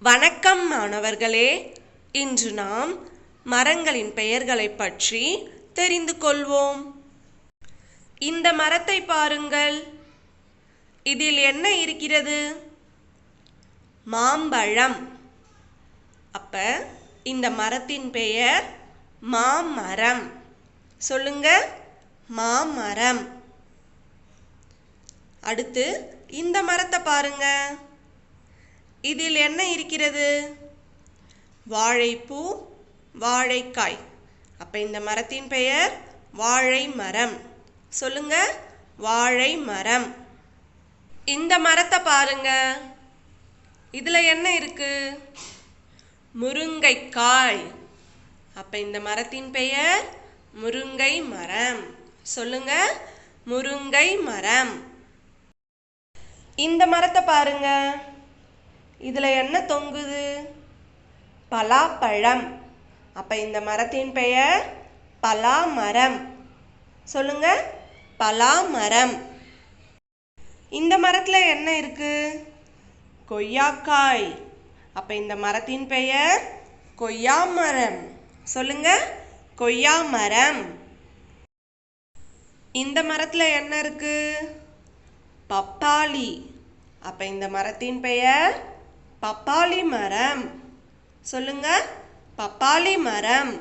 வணக்கம் மாணவர்களே. இன்று நாம் மரங்களின் பெயர்களைப் பற்றி தெரிந்து கொள்வோம். இந்த மரத்தை பாருங்கள். இதில் என்ன இருக்கிறது? மாம்பழம். அப்ப இந்த மரத்தின் பெயர் மாமரம். சொல்லுங்க மாமரம். அடுத்து இந்த மரத்தை பாருங்க. இதில் என்ன இருக்கிறது? வாழைப்பூ வாழைக்காய். அப்போ இந்த மரத்தின் பெயர் வாழை மரம் சொல்லுங்க வாழை மரம் இந்த மரத்தை பாருங்க. இதில் என்ன இருக்கு? முருங்கைக்காய். அப்போ இந்த மரத்தின் பெயர் முருங்கை மரம் சொல்லுங்க முருங்கை மரம் இந்த மரத்தை பாருங்க. இதில் என்ன தொங்குது? பலாப்பழம். அப்போ இந்த மரத்தின் பெயர் பலாமரம். சொல்லுங்க பலாமரம். இந்த மரத்தில் என்ன இருக்கு? கொய்யாக்காய். அப்போ இந்த மரத்தின் பெயர் கொய்யா மரம் சொல்லுங்க கொய்யா மரம் இந்த மரத்தில் என்ன இருக்கு? பப்பாளி. அப்போ இந்த மரத்தின் பெயர் பப்பாளி மரம். சொல்லுங்க பப்பாளி மரம்.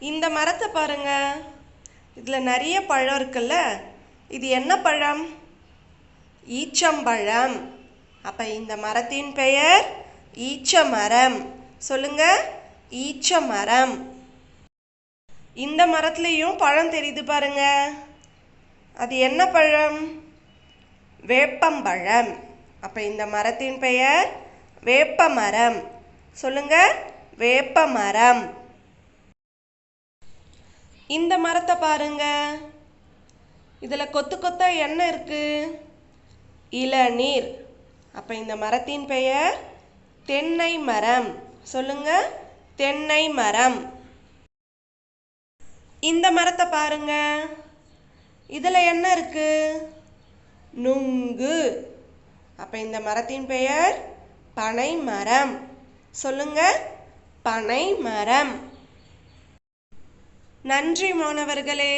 இந்த மரத்தை பாருங்க. இதில் நிறைய பழம் இருக்குல்ல? இது என்ன பழம்? ஈச்சம்பழம். அப்போ இந்த மரத்தின் பெயர் ஈச்ச மரம் சொல்லுங்க ஈச்ச மரம் இந்த மரத்துலேயும் பழம் தெரியுது பாருங்க. அது என்ன பழம்? வேப்பம்பழம். அப்போ இந்த மரத்தின் பெயர் வேப்ப மரம் சொல்லுங்க வேப்ப மரம் இந்த மரத்தை பாருங்க. இதில் கொத்து கொத்தா என்ன இருக்கு. இளநீர். அப்போ இந்த மரத்தின் பெயர் தென்னை மரம். சொல்லுங்க தென்னை மரம். இந்த மரத்தை பாருங்க. இதில் என்ன இருக்கு? நுங்கு. அப்போ இந்த மரத்தின் பெயர் பனை மரம் சொல்லுங்க பனை மரம் நன்றி மாணவர்களே.